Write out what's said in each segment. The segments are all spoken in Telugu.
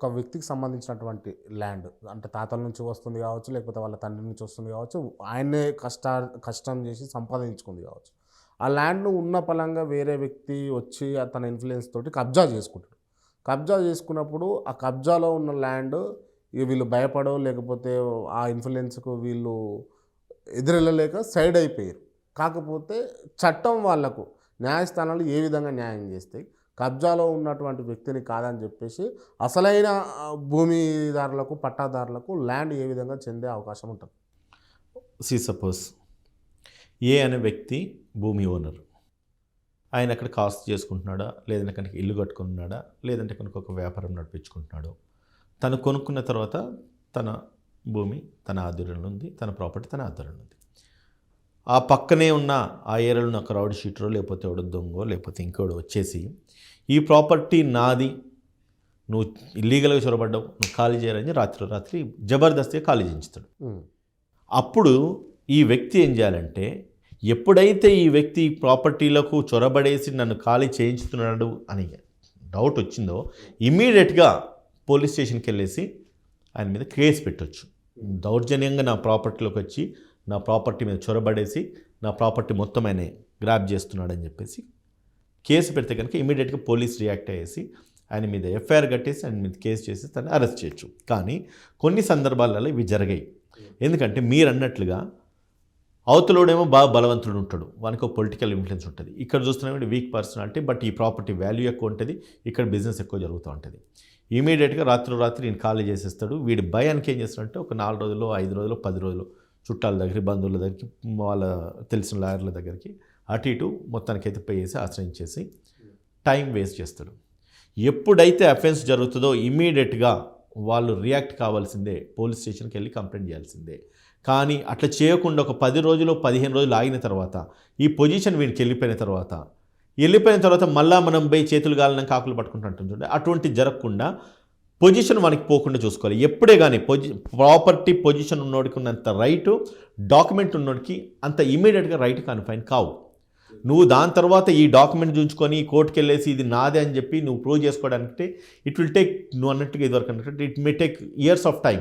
ఒక వ్యక్తికి సంబంధించినటువంటి ల్యాండ్ అంటే తాతల నుంచి వస్తుంది కావచ్చు లేకపోతే వాళ్ళ తండ్రి నుంచి వస్తుంది కావచ్చు ఆయనే కష్ట కష్టం చేసి సంపాదించుకుంది కావచ్చు. ఆ ల్యాండ్ను ఉన్న పలంగా వేరే వ్యక్తి వచ్చి తన ఇన్ఫ్లుయెన్స్ తోటి కబ్జా చేసుకుంటాడు. కబ్జా చేసుకున్నప్పుడు ఆ కబ్జాలో ఉన్న ల్యాండ్ ఇక వీళ్ళు భయపడో లేకపోతే ఆ ఇన్ఫ్లుయెన్స్కు వీళ్ళు ఎదురెళ్ళలేక సైడ్ అయిపోయారు. కాకపోతే చట్టం వాళ్ళకు న్యాయస్థానాలు ఏ విధంగా న్యాయం చేస్తాయి కబ్జాలో ఉన్నటువంటి వ్యక్తిని కాదని చెప్పేసి అసలైన భూమిదారులకు పట్టాదారులకు ల్యాండ్ ఏ విధంగా చెందే అవకాశం ఉంటుంది? సి సపోజ్ ఏ అనే వ్యక్తి భూమి ఓనర్. ఆయన అక్కడ కాస్ట్ చేసుకుంటున్నాడా? లేదంటే కనుక ఇల్లు కట్టుకుంటున్నాడా? లేదంటే కనుక ఒక వ్యాపారం నడిపించుకుంటున్నాడు? తను కొనుక్కున్న తర్వాత తన భూమి తన ఆధ్వర్యంలో ఉంది తన ప్రాపర్టీ తన ఆధ్వర్యంలో ఉంది. ఆ పక్కనే ఉన్న ఆ ఏరియాలో ఒక రౌడ్ షీటరో లేకపోతే ఎవడో దొంగో లేకపోతే ఇంకోడు వచ్చేసి ఈ ప్రాపర్టీ నాది. నువ్వు ఇల్లీగల్గా చొరబడ్డావు. నువ్వు ఖాళీ చేయాలని రాత్రి రాత్రి జబర్దస్తిగా ఖాళీ చేయించుతాడు. అప్పుడు ఈ వ్యక్తి ఏం చేయాలంటే ఎప్పుడైతే ఈ వ్యక్తి ప్రాపర్టీలకు చొరబడేసి నన్ను ఖాళీ చేయించుతున్నాడు అని డౌట్ వచ్చిందో ఇమీడియట్గా పోలీస్ స్టేషన్కి వెళ్ళేసి ఆయన మీద కేసు పెట్టొచ్చు. దౌర్జన్యంగా నా ప్రాపర్టీలోకి వచ్చి నా ప్రాపర్టీ మీద చొరబడేసి నా ప్రాపర్టీ మొత్తం ఆయన గ్రాప్ చేస్తున్నాడని చెప్పేసి కేసు పెడితే కనుక ఇమీడియట్గా పోలీస్ రియాక్ట్ అయ్యేసి ఆయన మీద ఎఫ్ఐఆర్ కట్టేసి ఆయన మీద కేసు చేసి తను అరెస్ట్ చేయొచ్చు. కానీ కొన్ని సందర్భాలలో ఇవి జరిగాయి. ఎందుకంటే మీరు అన్నట్లుగా అవతలోడేమో బాగా బలవంతుడు ఉంటాడు. వానికి ఒక పొలిటికల్ ఇన్ఫ్లుయెన్స్ ఉంటుంది. ఇక్కడ చూస్తున్నామంటే వీక్ పర్సనాలిటీ బట్ ఈ ప్రాపర్టీ వాల్యూ ఎక్కువ ఉంటుంది. ఇక్కడ బిజినెస్ ఎక్కువ జరుగుతూ ఉంటుంది. ఇమీడియట్గా రాత్రి రాత్రి నేను ఖాళీ చేసేస్తాడు. వీడి భయానికి ఏం చేస్తాడంటే ఒక నాలుగు రోజులు ఐదు రోజులు పది రోజులు చుట్టాల దగ్గరికి బంధువుల దగ్గరికి వాళ్ళ తెలిసిన లాయర్ల దగ్గరికి అటు ఇటు మొత్తానికైతే పే చేసి ఆశ్రయించేసి టైం వేస్ట్ చేస్తాడు. ఎప్పుడైతే అఫెన్స్ జరుగుతుందో ఇమీడియట్గా వాళ్ళు రియాక్ట్ కావాల్సిందే పోలీస్ స్టేషన్కి వెళ్ళి కంప్లైంట్ చేయాల్సిందే. కానీ అట్లా చేయకుండా ఒక పది రోజులు పదిహేను రోజులు ఆగిన తర్వాత ఈ పొజిషన్ వీడికి వెళ్ళిపోయిన తర్వాత వెళ్ళిపోయిన తర్వాత మళ్ళీ మనం పోయి చేతులు గాలిన కాకులు పట్టుకుంటుంటాం చూడండి. అటువంటి జరగకుండా పొజిషన్ మనకి పోకుండా చూసుకోవాలి. ఎప్పుడే కానీ పొజి ప్రాపర్టీ పొజిషన్ ఉన్నోడికి ఉన్నంత రైటు డాక్యుమెంట్ ఉన్నోడికి అంత ఇమీడియట్గా రైట్ కన్ఫైన్ కావు. నువ్వు దాని తర్వాత ఈ డాక్యుమెంట్ చూసుకొని కోర్టుకి వెళ్ళేసి ఇది నాదే అని చెప్పి నువ్వు ప్రూవ్ చేసుకోవడానికి ఇట్ విల్ టేక్ నువ్వు అన్నట్టుగా ఇదివరకు అన్నట్టు it may take years of time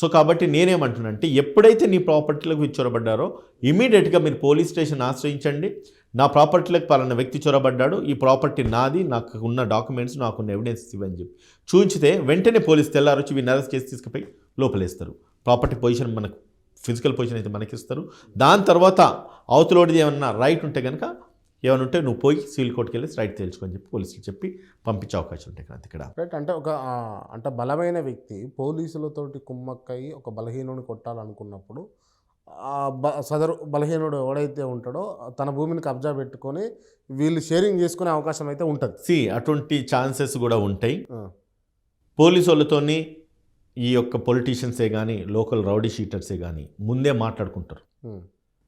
so కాబట్టి నేనేమంటున్నానంటే ఎప్పుడైతే నీ ప్రాపర్టీలకు చొరబడ్డారో ఇమీడియట్గా మీరు పోలీస్ స్టేషన్ ఆశ్రయించండి. నా ప్రాపర్టీలకు పలానా వ్యక్తి చొరబడ్డాడు. ఈ ప్రాపర్టీ నాది నాకు ఉన్న డాక్యుమెంట్స్ నాకున్న ఎవిడెన్స్ ఇవని చెప్పి. చూంచితే వెంటనే పోలీస్ తెల్లారొచ్చి వీడిని అరెస్ట్ చేసి తీసుకుపోయి లోపలేస్తారు. ప్రాపర్టీ పొజిషన్ మనకు ఫిజికల్ పొజిషన్ అయితే మనకి ఇస్తారు దాని తర్వాత అవతలోడిది ఏమన్నా రైట్ ఉంటే కనుక ఏమైనా ఉంటే నువ్వు పోయి సివిల్ కోర్టుకి వెళ్ళి రైట్ తేల్చుకొని చెప్పి పోలీసులు చెప్పి పంపించే అవకాశం ఉంటాయి క్రాంతి ఇక్కడ. రైట్ అంటే ఒక అంటే బలమైన వ్యక్తి పోలీసులతోటి కుమ్మక్కయి ఒక బలహీనుని కొట్టాలనుకున్నప్పుడు సదరు బలహీనుడు ఎవడైతే ఉంటాడో తన భూమిని కబ్జా పెట్టుకొని వీళ్ళు షేరింగ్ చేసుకునే అవకాశం అయితే ఉంటుంది. సి అటువంటి ఛాన్సెస్ కూడా ఉంటాయి. పోలీసు వాళ్ళతోని ఈ యొక్క పొలిటీషియన్సే కానీ లోకల్ రౌడీ షీటర్సే కానీ ముందే మాట్లాడుకుంటారు.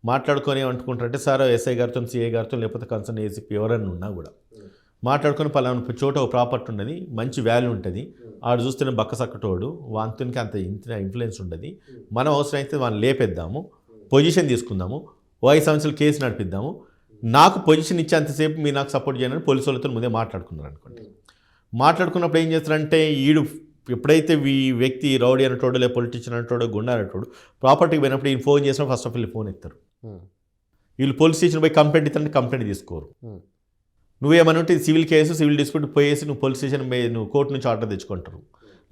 మాట్లాడుకొని ఏమనుకుంటారంటే సార్ ఎస్ఐ గారితో సిఐ గారితో లేకపోతే కన్సర్న్ ఏసీపీ ఎవరైనా ఉన్నా కూడా మాట్లాడుకొని పలానా చోట ఒక ప్రాపర్టీ ఉన్నది మంచి వాల్యూ ఉంటుంది ఆడు చూస్తేనే బక్క సక్కటోడు వాంతునికి అంత ఇంత ఇన్ఫ్లుయెన్స్ ఉండదు మనం అవసరం అయితే వాళ్ళని లేపేద్దాము పొజిషన్ తీసుకుందాము ఓ ఐదు సంవత్సరాలు కేసు నడిపిద్దాము నాకు పొజిషన్ ఇచ్చేంతసేపు మీరు నాకు సపోర్ట్ చేయాలని పోలీసు వాళ్ళతో ముందే మాట్లాడుకున్నారు అనుకోండి మాట్లాడుకున్నప్పుడు ఏం చేస్తారంటే ఈడు ఎప్పుడైతే ఈ వ్యక్తి రౌడీ అనేటోడు లేదా పొలిటీషియన్ అనేటోడు గుండా అనేటోడు ప్రాపర్టీకి పోయినప్పుడు ఈయన ఫోన్ చేసినా ఫస్ట్ ఆఫ్ ఆల్ ఫోన్ ఎత్తారు. వీళ్ళు పోలీస్ స్టేషన్ పోయి కంప్లైంట్ ఇస్తారంటే కంప్లైంట్ తీసుకోరు. ఉమ్, నువ్వేమని ఉంటే సివిల్ కేసు సివిల్ డిస్ప్యూట్ పోయేసి నువ్వు పోలీస్ స్టేషన్ నువ్వు కోర్టు నుంచి ఆర్డర్ తెచ్చుకుంటారు.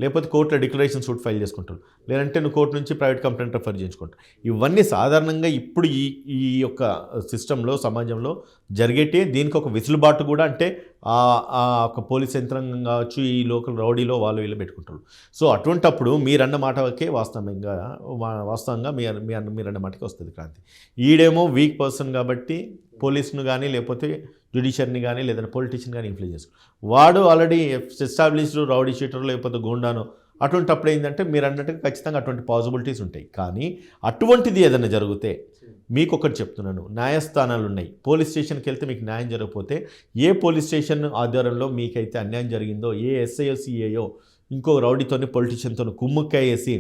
లేకపోతే కోర్టులో డిక్లరేషన్ సూట్ ఫైల్ చేసుకుంటారు. లేదంటే నువ్వు కోర్టు నుంచి ప్రైవేట్ కంప్లైంట్ రిఫర్ చేయించుకుంటారు ఇవన్నీ సాధారణంగా ఇప్పుడు ఈ ఈ యొక్క సిస్టంలో సమాజంలో జరిగేటే దీనికి ఒక విసులుబాటు కూడా అంటే ఆ ఆ ఒక పోలీస్ యంత్రాంగం కావచ్చు ఈ లోకల్ రౌడీలో వాళ్ళు వీళ్ళు పెట్టుకుంటారు. సో అటువంటప్పుడు మీరన్న మాటకే వాస్తవంగా వాస్తవంగా మీ మీ అన్న మీరన్న మాటకి వస్తుంది క్రాంతి. ఈడేమో వీక్ పర్సన్ కాబట్టి పోలీసును కానీ లేకపోతే జ్యుడిషియర్ని కానీ లేదంటే పొలిటీషియన్ కానీ ఇన్ఫ్లుయెన్స్ చేసుకో వాడు ఆల్రెడీ ఎస్టాబ్లిష్డ్ రౌడీ షీటర్ లేకపోతే గూండాను అటువంటిప్పుడు ఏంటంటే మీరు అన్నట్టుగా ఖచ్చితంగా అటువంటి పాసిబిలిటీస్ ఉంటాయి. కానీ అటువంటిది ఏదైనా జరిగితే మీకు ఒకటి చెప్తున్నాను. న్యాయస్థానాలు ఉన్నాయి. పోలీస్ స్టేషన్కి వెళ్తే మీకు న్యాయం జరగకపోతే ఏ పోలీస్ స్టేషన్ ఆధ్వర్యంలో మీకైతే అన్యాయం జరిగిందో ఏ ఎస్ఐఓ సిఏయో ఇంకో రౌడీతోని పొలిటీషియన్తో కుమ్ముక్కేసి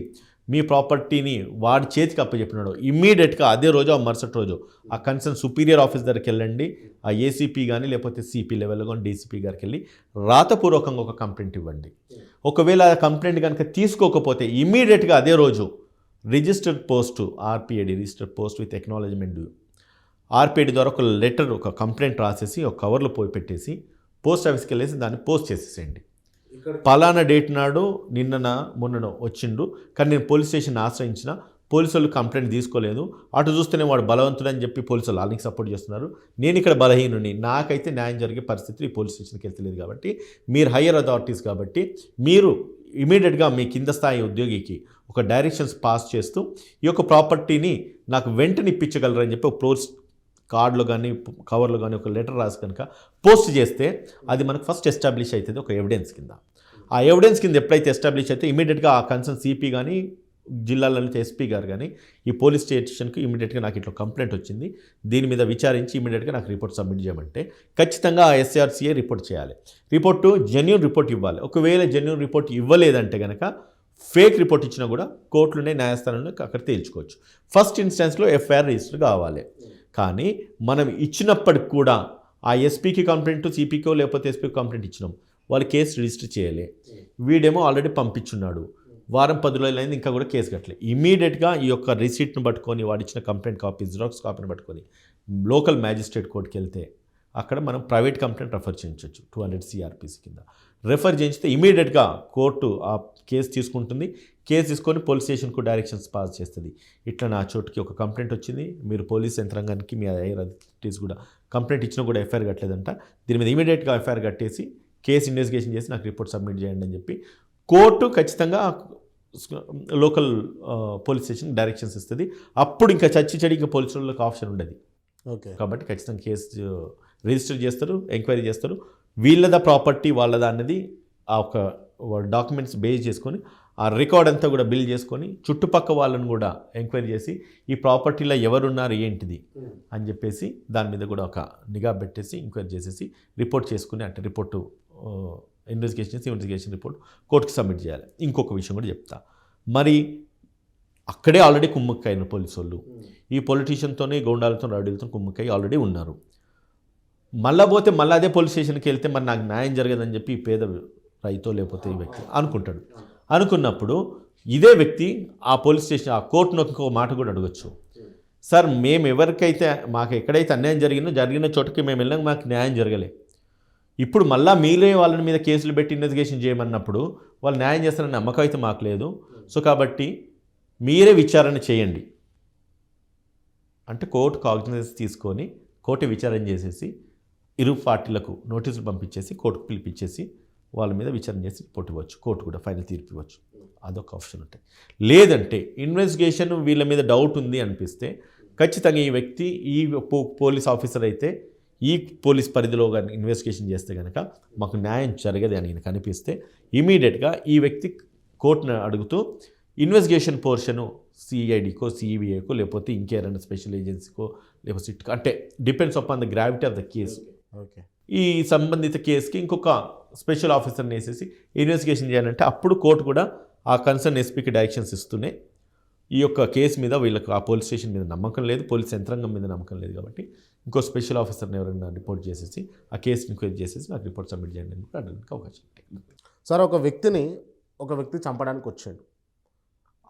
మీ ప్రాపర్టీని వాడి చేతికి అప్పచెప్పినాడు. ఇమ్మీడియట్గా అదే రోజు ఆ మరుసటి రోజు ఆ కన్సర్న్ సుపీరియర్ ఆఫీస్ దగ్గరికి వెళ్ళండి. ఆ ఏసీపీ కానీ లేకపోతే సిపి లెవెల్లో కానీ డీసీపీ గారికి వెళ్ళి రాతపూర్వకంగా ఒక కంప్లైంట్ ఇవ్వండి. ఒకవేళ ఆ కంప్లైంట్ కనుక తీసుకోకపోతే ఇమ్మీడియట్గా అదే రోజు registered post RPID registered post with acknowledgement RPID ద్వారా ఒక లెటర్ ఒక కంప్లైంట్ రాసేసి ఒక కవర్లో పోయి పెట్టేసి పోస్ట్ ఆఫీస్కి వెళ్ళేసి దాన్ని పోస్ట్ చేసేసేయండి. పలానా డేట్ నాడు నిన్నన మొన్ననో వచ్చిండు. కానీ నేను పోలీస్ స్టేషన్ ఆశ్రయించిన. పోలీసు వాళ్ళు కంప్లైంట్ తీసుకోలేదు. అటు చూస్తేనే వాడు బలవంతుడని చెప్పి పోలీసు వాళ్ళు వాళ్ళకి సపోర్ట్ చేస్తున్నారు. నేను ఇక్కడ బలహీనుని నాకైతే న్యాయం జరిగే పరిస్థితి ఈ పోలీస్ స్టేషన్కి వెళ్తలేదు కాబట్టి. మీరు హయ్యర్ అథారిటీస్ కాబట్టి మీరు ఇమీడియట్గా మీ కింద స్థాయి ఉద్యోగికి ఒక డైరెక్షన్స్ పాస్ చేస్తూ ఈ యొక్క ప్రాపర్టీని నాకు వెంటనే ఇప్పించగలరని చెప్పి ఒక కార్డులో కానీ కవర్లో కానీ ఒక లెటర్ రాసి కనుక పోస్ట్ చేస్తే అది మనకు ఫస్ట్ ఎస్టాబ్లిష్ అవుతుంది ఒక ఎవిడెన్స్ కింద. ఆ ఎవిడెన్స్ కింద ఎప్పుడైతే ఎస్టాబ్లిష్ అయితే ఇమీడియట్గా ఆ కన్సర్న్ సిపి కానీ జిల్లాలలో ఎస్పీ గారు కానీ ఈ పోలీస్ స్టేషన్కి ఇమీడియట్గా నాకు ఇట్లా కంప్లైంట్ వచ్చింది. దీని మీద విచారించి ఇమీడియట్గా నాకు రిపోర్ట్ సబ్మిట్ చేయమంటే ఖచ్చితంగా ఆ ఎస్ఆర్సీఏ రిపోర్ట్ చేయాలి. రిపోర్టు జెన్యున్ రిపోర్ట్ ఇవ్వాలి. ఒకవేళ జెన్యున్ రిపోర్ట్ ఇవ్వలేదంటే కనుక ఫేక్ రిపోర్ట్ ఇచ్చినా కూడా కోర్టులోనే న్యాయస్థానంలో అక్కడ తేల్చుకోవచ్చు. ఫస్ట్ ఇన్స్టెన్స్లో ఎఫ్ఐఆర్ రిజిస్టర్ కావాలి. కానీ మనం ఇచ్చినప్పటికి కూడా ఆ ఎస్పీకి కంప్లైంట్ సిపికో లేకపోతే ఎస్పీకి కంప్లైంట్ ఇచ్చినాం వాళ్ళు కేసు రిజిస్టర్ చేయలే. వీడేమో ఆల్రెడీ పంపించున్నాడు. వారం పది రోజులైంది ఇంకా కూడా కేసు కట్టలే. ఇమీడియట్గా ఈ యొక్క రిసీట్ను పట్టుకొని వాడు ఇచ్చిన కంప్లైంట్ కాపీ జిరాక్స్ కాపీని పట్టుకొని లోకల్ మ్యాజిస్ట్రేట్ కోర్టుకి వెళ్తే అక్కడ మనం ప్రైవేట్ కంప్లైంట్ రెఫర్ చేయించవచ్చు టూ హండ్రెడ్ సిఆర్పిసి కింద. రెఫర్ చేయించితే ఇమీడియట్గా కోర్టు ఆ కేసు తీసుకుంటుంది. కేసు తీసుకొని పోలీస్ స్టేషన్కు డైరెక్షన్స్ పాస్ చేస్తుంది. ఇట్లా నా చోటుకి ఒక కంప్లైంట్ వచ్చింది. మీరు పోలీస్ యంత్రాంగానికి మీ హైయర్ అథారిటీస్ కూడా కంప్లైంట్ ఇచ్చినా కూడా ఎఫ్ఐఆర్ కట్టలేదంట. దీని మీద ఇమీడియట్గా ఎఫ్ఐఆర్ కట్టేసి కేసు ఇన్వెస్టిగేషన్ చేసి నాకు రిపోర్ట్ సబ్మిట్ చేయండి అని చెప్పి కోర్టు ఖచ్చితంగా లోకల్ పోలీస్ స్టేషన్ డైరెక్షన్స్ ఇస్తుంది. అప్పుడు ఇంకా చచ్చి చెడి ఇంకా పోలీసు వాళ్ళకి ఆప్షన్ ఉండదు. ఓకే. కాబట్టి ఖచ్చితంగా కేసు రిజిస్టర్ చేస్తారు ఎంక్వైరీ చేస్తారు. వీళ్ళదా ప్రాపర్టీ వాళ్ళదా అన్నది ఆ ఒక డాక్యుమెంట్స్ బేస్ చేసుకొని ఆ రికార్డ్ అంతా కూడా బిల్ చేసుకొని చుట్టుపక్క వాళ్ళని కూడా ఎంక్వైరీ చేసి ఈ ప్రాపర్టీలో ఎవరున్నారు ఏంటిది అని చెప్పేసి దాని మీద కూడా ఒక నిఘా పెట్టేసి ఎంక్వైరీ చేసేసి రిపోర్ట్ చేసుకుని అంటే రిపోర్టు ఇన్వెస్టిగేషన్ చేసి ఇన్వెస్టిగేషన్ రిపోర్ట్ కోర్టుకి సబ్మిట్ చేయాలి. ఇంకొక విషయం కూడా చెప్తా. మరి అక్కడే ఆల్రెడీ కుమ్మక్కైన పోలీసు వాళ్ళు. ఈ పొలిటీషియన్తోనే గోండాలతో రౌడీలతో కుమ్మక్కై ఆల్రెడీ ఉన్నారు. మళ్ళా పోతే మళ్ళీ అదే పోలీస్ స్టేషన్కి వెళ్తే మరి నాకు న్యాయం జరగదని చెప్పి ఈ పేద రైతో లేకపోతే ఈ వ్యక్తి అనుకుంటాడు. అనుకున్నప్పుడు ఇదే వ్యక్తి ఆ పోలీస్ స్టేషన్ ఆ కోర్టును ఒక మాట కూడా అడగచ్చు. సార్ మేము ఎవరికైతే మాకు ఎక్కడైతే అన్యాయం జరిగిందో జరిగిన చోటకి మేము వెళ్ళాక మాకు న్యాయం జరగలే. ఇప్పుడు మళ్ళా మీరే వాళ్ళ మీద కేసులు పెట్టి ఇన్వెస్టిగేషన్ చేయమన్నప్పుడు వాళ్ళు న్యాయం చేస్తారని నమ్మకం అయితే మాకు లేదు. సో కాబట్టి మీరే విచారణ చేయండి. అంటే కోర్టు కాగ్నిజెన్స్ తీసుకొని కోర్టు విచారణ చేసేసి ఇరు పార్టీలకు నోటీసులు పంపించేసి కోర్టుకు పిలిపించేసి వాళ్ళ మీద విచారణ చేసి రిపోర్ట్ ఇవ్వచ్చు కోర్టు కూడా ఫైనల్ తీర్పు ఇవ్వచ్చు. అదొక ఆప్షన్ ఉంటాయి లేదంటే ఇన్వెస్టిగేషన్ వీళ్ళ మీద డౌట్ ఉంది అనిపిస్తే ఖచ్చితంగా ఈ వ్యక్తి ఈ పో- పోలీస్ ఆఫీసర్ అయితే ఈ పోలీస్ పరిధిలో కానీ ఇన్వెస్టిగేషన్ చేస్తే కనుక మాకు న్యాయం జరగదు అని ఈయనకు అనిపిస్తే ఇమీడియట్గా ఈ వ్యక్తి కోర్టును అడుగుతూ ఇన్వెస్టిగేషన్ పోర్షను సిఐడికో సిఈబిఐకో లేకపోతే ఇంకేరైనా స్పెషల్ ఏజెన్సీకో లేకపోతే అంటే depends upon the gravity of the case. Okay. ఈ సంబంధిత కేసుకి ఇంకొక స్పెషల్ ఆఫీసర్ని వేసేసి ఇన్వెస్టిగేషన్ చేయాలంటే అప్పుడు కోర్టు కూడా ఆ కన్సర్న్ ఎస్పీకి డైరెక్షన్స్ ఇస్తూనే ఈ యొక్క కేసు మీద వీళ్ళకు ఆ పోలీస్ స్టేషన్ మీద నమ్మకం లేదు పోలీస్ యంత్రాంగం మీద నమ్మకం లేదు కాబట్టి ఇంకో స్పెషల్ ఆఫీసర్ని ఎవరైనా రిపోర్ట్ చేసేసి ఆ కేసు ఎంక్వైరీ చేసేసి నాకు రిపోర్ట్ సబ్మిట్ చేయండి అని కూడా అడగడానికి అవకాశం ఉంటుంది సార్ ఒక వ్యక్తిని ఒక వ్యక్తి చంపడానికి వచ్చాడు.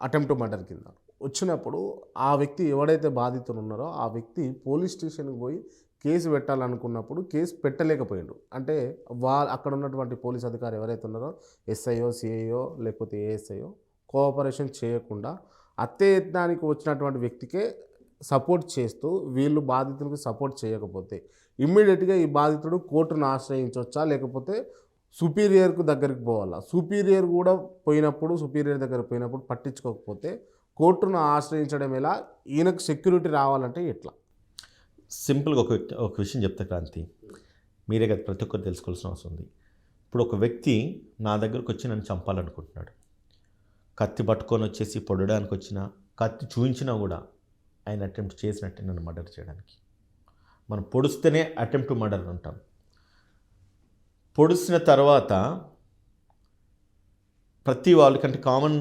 అటెంప్ట్ మర్డర్ కింద. వచ్చినప్పుడు ఆ వ్యక్తి ఎవడైతే బాధితులు ఉన్నారో ఆ వ్యక్తి పోలీస్ స్టేషన్కి పోయి కేసు పెట్టాలనుకున్నప్పుడు కేసు పెట్టలేకపోయాడు. అంటే వా అక్కడ ఉన్నటువంటి పోలీస్ అధికారి ఎవరైతే ఉన్నారో ఎస్ఐఓ సిఐఓ లేకపోతే ఏఎస్ఐఓ కోఆపరేషన్ చేయకుండా అత్తే యత్నానికి వచ్చినటువంటి వ్యక్తికే సపోర్ట్ చేస్తూ వీళ్ళు బాధితులకు సపోర్ట్ చేయకపోతే ఇమ్మీడియట్గా ఈ బాధితుడు కోర్టును ఆశ్రయించవచ్చా లేకపోతే సుపీరియర్కు దగ్గరికి పోవాలా? సుపీరియర్ కూడా పోయినప్పుడు సుపీరియర్ దగ్గర పోయినప్పుడు పట్టించుకోకపోతే కోర్టును ఆశ్రయించడం ఎలా? ఈయనకు సెక్యూరిటీ రావాలంటే ఎట్లా? సింపుల్గా ఒక ఒక విషయం చెప్తా క్రాంతి. మీరే కదా ప్రతి ఒక్కరు తెలుసుకోవాల్సిన అవసరం ఉంది. ఇప్పుడు ఒక వ్యక్తి నా దగ్గరకు వచ్చి నన్ను చంపాలనుకుంటున్నాడు. కత్తి పట్టుకొని వచ్చేసి పొడడానికి వచ్చినా కత్తి చూయించినా కూడా ఆయన అటెంప్ట్ చేసినట్టే నన్ను మర్డర్ చేయడానికి. మనం పొడిస్తేనే అటెంప్ట్ మర్డర్ అంటాం. పొడిసిన తర్వాత ప్రతి వాళ్ళకంటే కామన్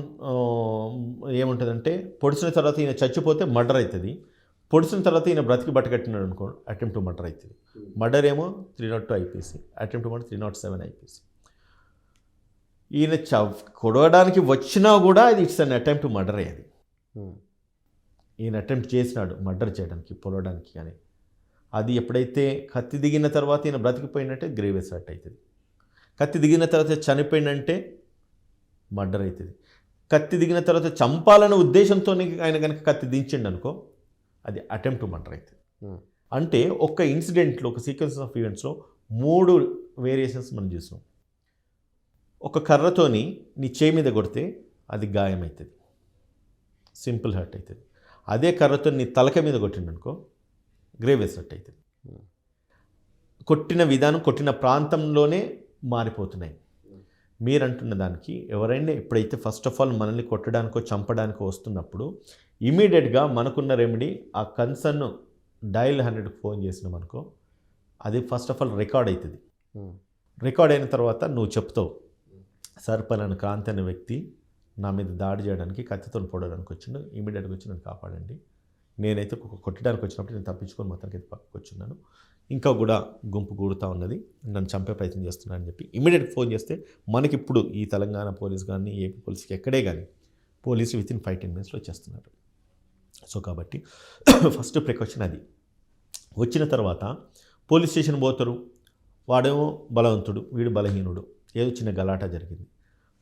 ఏముంటుందంటే పొడిచిన తర్వాత ఈయన చచ్చిపోతే మర్డర్ అవుతుంది పొడిచిన తర్వాత ఈయన బ్రతికి బట్టకట్టినాడు అనుకో అటెంప్ట్ టు మర్డర్ అవుతుంది మర్డర్ ఏమో three not two IPC attempt to murder three not seven IPC. ఈయన చ కొడవడానికి వచ్చినా కూడా అది it's an attempt to murder అయ్యేది. ఉమ్. ఈయన అటెంప్ట్ చేసినాడు మర్డర్ చేయడానికి పొలవడానికి కానీ. అది ఎప్పుడైతే కత్తి దిగిన తర్వాత ఈయన బ్రతికిపోయినట్టే గ్రేవ్ అసార్ట్ అవుతుంది కత్తి దిగిన తర్వాత చనిపోయిందంటే మర్డర్ అవుతుంది. కత్తి దిగిన తర్వాత చంపాలనే ఉద్దేశంతో ఆయన కనుక కత్తి దించిండు అనుకో అది అటెంప్ట్ మర్డర్ అవుతుంది. ఉమ్. అంటే ఒక ఇన్సిడెంట్లో ఒక సీక్వెన్స్ ఆఫ్ ఈవెంట్స్లో మూడు వేరియేషన్స్ మనం చూసాం. ఒక కర్రతోని నీ చేయి మీద కొడితే అది గాయమవుతుంది సింపుల్ హర్ట్ అవుతుంది. అదే కర్రతో నీ తలక మీద కొట్టిండనుకో గ్రేవ్ వేసినట్టు అవుతుంది. కొట్టిన విధానం కొట్టిన ప్రాంతంలోనే మారిపోతున్నాయి. మీరు అంటున్న దానికి ఎవరైనా ఎప్పుడైతే ఫస్ట్ ఆఫ్ ఆల్ మనల్ని కొట్టడానికో చంపడానికో వస్తున్నప్పుడు ఇమీడియట్గా మనకున్న రెమెడీ ఆ కన్సర్న్ డైల్ హండ్రెడ్కి ఫోన్ చేసినాం అనుకో అది ఫస్ట్ ఆఫ్ ఆల్ రికార్డ్ అవుతుంది. రికార్డ్ అయిన తర్వాత నువ్వు చెప్తావు సార్ పలానా క్రాంతి అనే వ్యక్తి నా మీద దాడి చేయడానికి కత్తితో పొడడానికి వచ్చిండు ఇమీడియట్గా వచ్చి నన్ను కాపాడండి. నేనైతే కొట్టడానికి వచ్చినప్పుడు నేను తప్పించుకొని మొత్తానికి అయితే పక్కకు వచ్చున్నాను ఇంకా కూడా గుంపు కూడుతూ ఉన్నది. నన్ను చంపే ప్రయత్నం చేస్తున్నా అని చెప్పి ఇమీడియట్ ఫోన్ చేస్తే మనకి ఇప్పుడు ఈ తెలంగాణ పోలీస్ కానీ ఏపీ పోలీస్కి ఎక్కడే కానీ police within five ten మినిట్స్లో వచ్చేస్తున్నారు. సో కాబట్టి ఫస్ట్ ప్రికాషన్ అది. వచ్చిన తర్వాత పోలీస్ స్టేషన్ పోతారు. వాడేమో బలవంతుడు వీడు బలహీనుడు. ఏదో చిన్న గలాటా జరిగింది.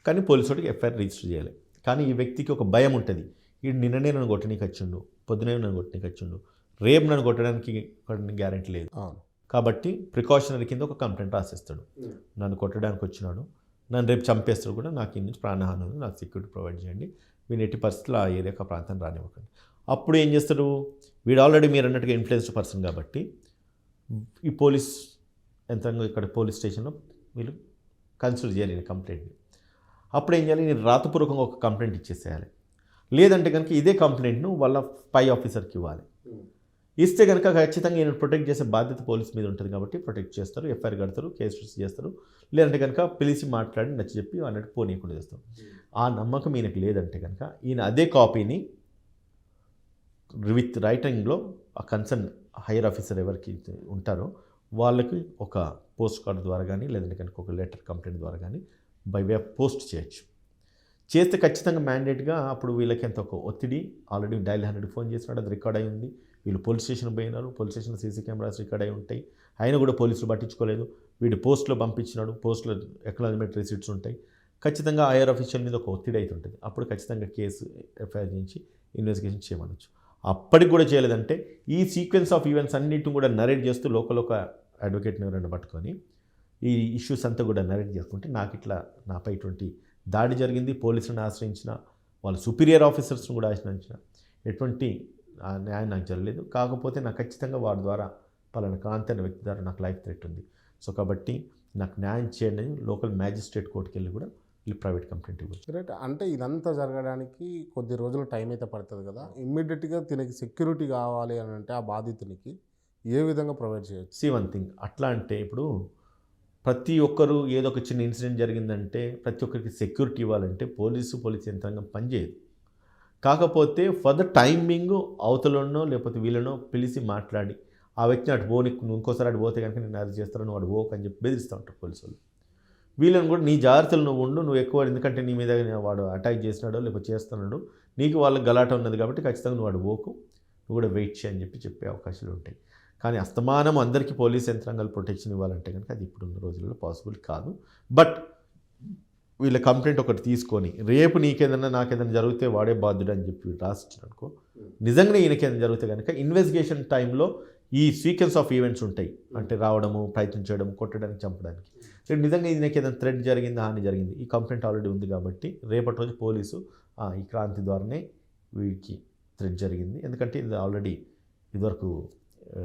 కానీ పోలీసుడికి ఎఫ్ఐఆర్ రిజిస్టర్ చేయాలి. కానీ ఈ వ్యక్తికి ఒక భయం ఉంటుంది. వీడు నిన్ననే నన్ను కొట్టనీకి వచ్చిండు పొద్దునే నన్ను కొట్టనీకి వచ్చిండు. రేపు నన్ను కొట్టడానికి గ్యారెంటీ లేదు. అవును. కాబట్టి ప్రికాషనరీ కింద ఒక కంప్లైంట్ రాసిస్తాడు. నన్ను కొట్టడానికి వచ్చినాడు. నన్ను రేపు చంపేస్తాడు కూడా నాకు నుంచి ప్రాణహాని ఉంది నాకు సెక్యూరిటీ ప్రొవైడ్ చేయండి. వీని ఎట్టి పరిస్థితుల్లో ఆ ఏరియాకి ఆ ప్రాంతాన్ని రానివ్వకండి. అప్పుడు ఏం చేస్తాడు? వీడు ఆల్రెడీ మీరు అన్నట్టుగా ఇన్ఫ్లుయెన్స్డ్ పర్సన్ కాబట్టి ఈ పోలీస్ యంత్రాంగం ఇక్కడ పోలీస్ స్టేషన్లో వీళ్ళు కన్సిడర్ చేయాలి ఈ కంప్లైంట్ని అప్పుడు ఏం చేయాలి? నేను రాతపూర్వకంగా ఒక కంప్లైంట్ ఇచ్చేసేయాలి. లేదంటే కనుక ఇదే కంప్లైంట్ను వాళ్ళ పై ఆఫీసర్కి ఇవ్వాలి. ఇస్తే కనుక ఖచ్చితంగా ఈయన ప్రొటెక్ట్ చేసే బాధ్యత పోలీస్ మీద ఉంటుంది కాబట్టి ప్రొటెక్ట్ చేస్తారు ఎఫ్ఐఆర్ కడతారు కేసు రిజిస్టర్ చేస్తారు. లేదంటే కనుక పిలిచి మాట్లాడి నచ్చి చెప్పి అన్నట్టు పోనీయకుండా చేస్తారు. ఆ నమ్మకం ఈయనకు లేదంటే కనుక ఈయన అదే కాపీని విత్ రైటింగ్లో ఆ కన్సర్న్ హైయర్ ఆఫీసర్ ఎవరికి ఉంటారో వాళ్ళకి ఒక పోస్ట్ కార్డ్ ద్వారా కానీ లేదంటే కనుక ఒక లెటర్ కంప్లైంట్ ద్వారా కానీ బై వే పోస్ట్ చేయొచ్చు. చేస్తే ఖచ్చితంగా మ్యాండేట్గా అప్పుడు వీళ్ళకి ఎంత ఒక ఒత్తిడి ఆల్రెడీ డైల్ హండ్రెడ్ ఫోన్ చేసినాడు అది రికార్డ్ అయి ఉంది వీళ్ళు పోలీస్ స్టేషన్ పోయినారు. Police station CC cameras record అయి ఉంటాయి. ఆయన కూడా పోలీసులు పట్టించుకోలేదు. వీడు పోస్ట్లో పంపించినాడు. పోస్ట్లో ఎక్నాలజ్మెంట్ రిసీట్స్ ఉంటాయి. ఖచ్చితంగా ఐఆర్ ఆఫీషియల్ మీద ఒక ఒత్తిడి అయితే ఉంటుంది. అప్పుడు ఖచ్చితంగా కేసు ఎఫ్ఐఆర్ చేయించి ఇన్వెస్టిగేషన్ చేయమనొచ్చు. అప్పటికి కూడా చేయలేదంటే ఈ సీక్వెన్స్ ఆఫ్ ఈవెంట్స్ అన్నిటిని కూడా నరేట్ చేస్తూ లోకల్ ఒక అడ్వకేట్ని ఎవరైనా పట్టుకొని ఈ ఇష్యూస్ అంతా కూడా నరేట్ చేసుకుంటే నాకు ఇట్లా నాపై ఇటువంటి దాడి జరిగింది. పోలీసులను ఆశ్రయించిన వాళ్ళ సుపీరియర్ ఆఫీసర్స్ని కూడా ఆశ్రయించిన ఎటువంటి ఆ, న్యాయం నాకు జరగలేదు. కాకపోతే నాకు ఖచ్చితంగా వాడి ద్వారా పలానా కాంతి అనే వ్యక్తి ద్వారా నాకు లైఫ్ థ్రెట్ ఉంది. సో కాబట్టి నాకు న్యాయం చేయండి లోకల్ మ్యాజిస్ట్రేట్ కోర్టుకి వెళ్ళి కూడా వీళ్ళు ప్రైవేట్ కంప్లైంట్ ఇవ్వచ్చు. రైట్ అంటే ఇదంతా జరగడానికి కొద్ది రోజులు టైం అయితే పడుతుంది కదా. ఇమ్మీడియట్గా తినకి సెక్యూరిటీ కావాలి అని అంటే ఆ బాధితునికి ఏ విధంగా ప్రొవైడ్ చేయొచ్చు? See one thing. అట్లా అంటే ఇప్పుడు ప్రతి ఒక్కరు ఏదో ఒక చిన్న ఇన్సిడెంట్ జరిగిందంటే ప్రతి ఒక్కరికి సెక్యూరిటీ ఇవ్వాలంటే పోలీసు పోలీస్ యంత్రాంగం పనిచేయదు. కాకపోతే ఫర్ ద టైమింగ్ అవతలనో లేకపోతే వీళ్ళనో పిలిచి మాట్లాడి ఆ వ్యక్తిని అటు పోని నువ్వు ఇంకోసారి అటు పోతే కనుక నేను అది చేస్తాను నువ్వు అటు పోకు అని చెప్పి బెదిరిస్తూ ఉంటారు పోలీసు వాళ్ళు వీళ్ళని కూడా నీ జాగ్రత్తలు నువ్వు ఉండు నువ్వు ఎక్కువ ఎందుకంటే నీ మీద వాడు అటాక్ చేసినాడో లేకపోతే చేస్తున్నాడు నీకు వాళ్ళకి గలాట ఉన్నది కాబట్టి ఖచ్చితంగా నువ్వు వాడు పోకు నువ్వు కూడా వెయిట్ చేయని చెప్పి చెప్పే అవకాశాలు ఉంటాయి. కానీ అస్తమానం అందరికీ పోలీస్ యంత్రాంగాలు ప్రొటెక్షన్ ఇవ్వాలంటే కనుక అది ఇప్పుడున్న రోజుల్లో పాసిబుల్ కాదు. బట్ వీళ్ళ కంప్లైంట్ ఒకటి తీసుకొని రేపు నీకేదన్నా నాకేదైనా జరిగితే వాడే బాధ్యుడు అని చెప్పి రాసిచ్చారు నిజంగానే ఈయనకి జరిగితే కనుక ఇన్వెస్టిగేషన్ టైంలో ఈ సీక్వెన్స్ ఆఫ్ ఈవెంట్స్ ఉంటాయి. అంటే రావడము ప్రయత్నం చేయడం కొట్టడానికి చంపడానికి. రేపు నిజంగా ఈయనకి ఏదైనా థ్రెడ్ జరిగిందా హాని జరిగింది? ఈ కంప్లైంట్ ఆల్రెడీ ఉంది కాబట్టి రేపటి రోజు పోలీసు "ఆ, ఈ క్రాంతి ద్వారానే వీడికి థ్రెడ్ జరిగింది. ఎందుకంటే ఇది ఆల్రెడీ ఇదివరకు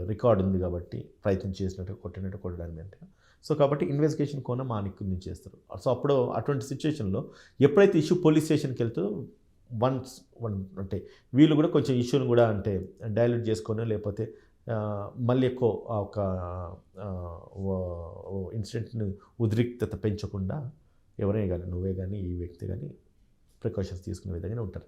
రికార్డ్ ఉంది కాబట్టి ప్రయత్నం చేసినట్టు కొట్టినట్టు కొట్టడానికి అంటే సో కాబట్టి ఇన్వెస్టిగేషన్ కోణం మా నిక్కు నుంచి చేస్తారు. సో అప్పుడు అటువంటి సిచ్యువేషన్లో ఎప్పుడైతే ఇష్యూ పోలీస్ స్టేషన్కి వెళ్తుందో వన్స్ వన్ అంటే వీళ్ళు కూడా కొంచెం ఇష్యూని కూడా అంటే డైల్యూట్ చేసుకొని లేకపోతే మళ్ళీ ఎక్కువ ఒక ఇన్సిడెంట్ని ఉద్రిక్తత పెంచకుండా ఎవరే కానీ నువ్వే కానీ ఈ వ్యక్తి కానీ ప్రికాషన్స్ తీసుకునే విధంగానే ఉంటారు